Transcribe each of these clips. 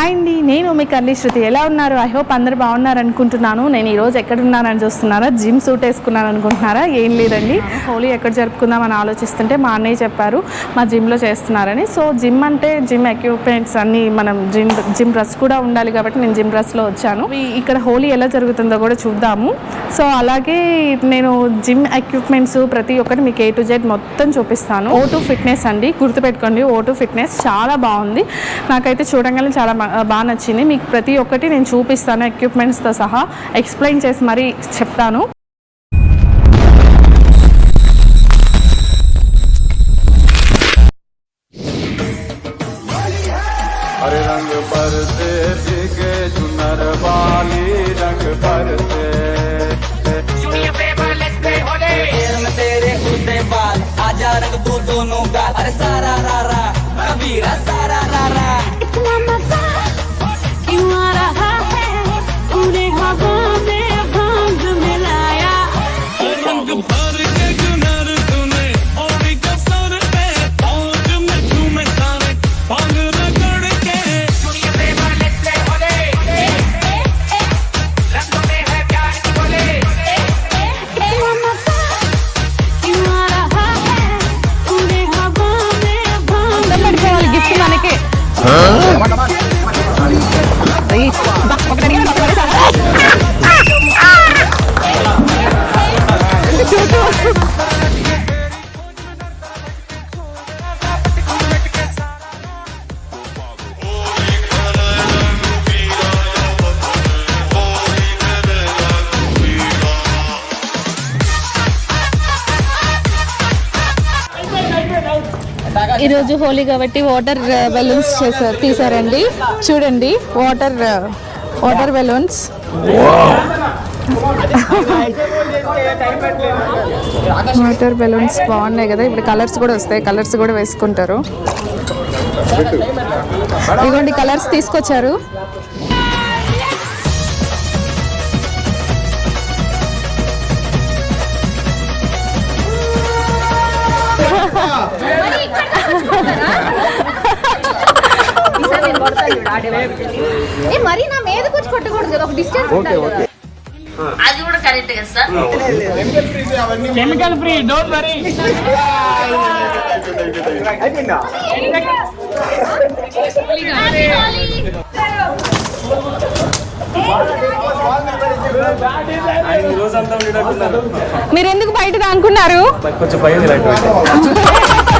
నేను మీ కర్ణి శృతి. ఎలా ఉన్నారు? ఐ హోప్ అందరు బాగున్నారు అనుకుంటున్నాను. నేను ఈరోజు ఎక్కడ ఉన్నానని చూస్తున్నారా? జిమ్ సూట్ వేసుకున్నాను అనుకుంటున్నారా? ఏం లేదండి. హోలీ ఎక్కడ జరుపుకుందామని ఆలోచిస్తుంటే మా అన్నయ్య చెప్పారు మా జిమ్లో చేస్తున్నారని. సో జిమ్ అంటే జిమ్ ఎక్విప్మెంట్స్ అన్నీ మనం జిమ్ జిమ్ డ్రెస్ కూడా ఉండాలి కాబట్టి నేను జిమ్ డ్రెస్లో వచ్చాను. ఇక్కడ హోలీ ఎలా జరుగుతుందో కూడా చూద్దాము. సో అలాగే నేను జిమ్ ఎక్విప్మెంట్స్ ప్రతి ఒక్కటి మీకు ఏ టు జెడ్ మొత్తం చూపిస్తాను ఓ టూ ఫిట్నెస్ అండి గుర్తుపెట్టుకోండి ఓ టూ ఫిట్నెస్ చాలా బాగుంది నాకైతే చూడంగానే చాలా బా- బాగా నచ్చింది మీకు ప్రతి ఒక్కటి నేను చూపిస్తాను ఎక్విప్మెంట్స్తో సహా ఎక్స్ప్లెయిన్ చేసి మరీ చెప్తాను हरे रंग बरसे भीगे चुनर वाली रंग बरसे da Bakit? Bakit? ఈరోజు హోలీ కాబట్టి వాటర్ uh, బెలూన్స్ చేశారు తీసారండి. చూడండి water uh, water balloons water balloons బాగున్నాయి కదా. ఇప్పుడు కలర్స్ కూడా వస్తాయి. కలర్స్ కూడా వేసుకుంటారు. ఇదిగోండి కలర్స్ తీసుకొచ్చారు. ఏ మరి నా మీద కూర్చు కొట్టకూడదు కదా ఒక డిస్టెన్స్ ఉండాలి కదా. అది కూడా కరెక్ట్ కదా సార్ మీరు ఎందుకు బయట అనుకున్నారు? हरे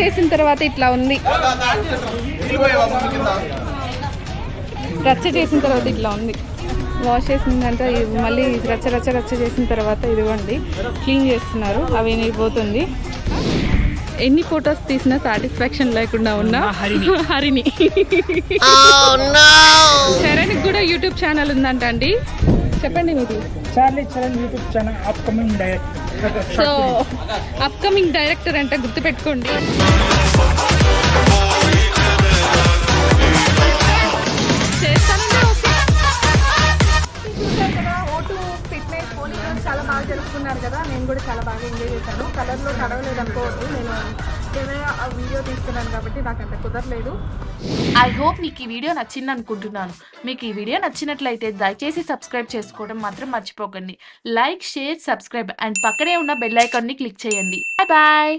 చేసిన తర్వాత ఇట్లా ఉంది. రచ్చ చేసిన తర్వాత ఇట్లా ఉంది. వాష్ చేసిందంటే ఇది మళ్ళీ రచ్చ రచ్చ రచ్చ చేసిన తర్వాత ఇదిగోండి క్లీన్ చేస్తున్నారు. అవి పోతుంది ఎన్ని ఫొటోస్ తీసినా సాటిస్ఫాక్షన్ లేకుండా ఉన్నా హరిని చరణ్కి కూడా యూట్యూబ్ ఛానల్ ఉందంట అండి చెప్పండి మీరు Charlie Charan YouTube channel upcoming director. So upcoming director అంటే గుర్తుపెట్టుకోండి. కదా నేను కూడా చాలా బాగా ఎంజాయ్ చేశాను. కలర్లో తడవలేదు అనుకోవద్దు నేను కెమెరా ఆ వీడియో తీసుకున్నాను కాబట్టి నాకు అంత కుదరలేదు. ఐ హోప్ మీకు ఈ వీడియో నచ్చింది అనుకుంటున్నాను మీకు ఈ వీడియో నచ్చినట్లయితే దయచేసి సబ్స్క్రైబ్ చేసుకోవడం మాత్రం మర్చిపోకండి. లైక్ షేర్ సబ్స్క్రైబ్ అండ్ పక్కనే ఉన్న బెల్ ఐకాన్ని క్లిక్ చేయండి. Bye bye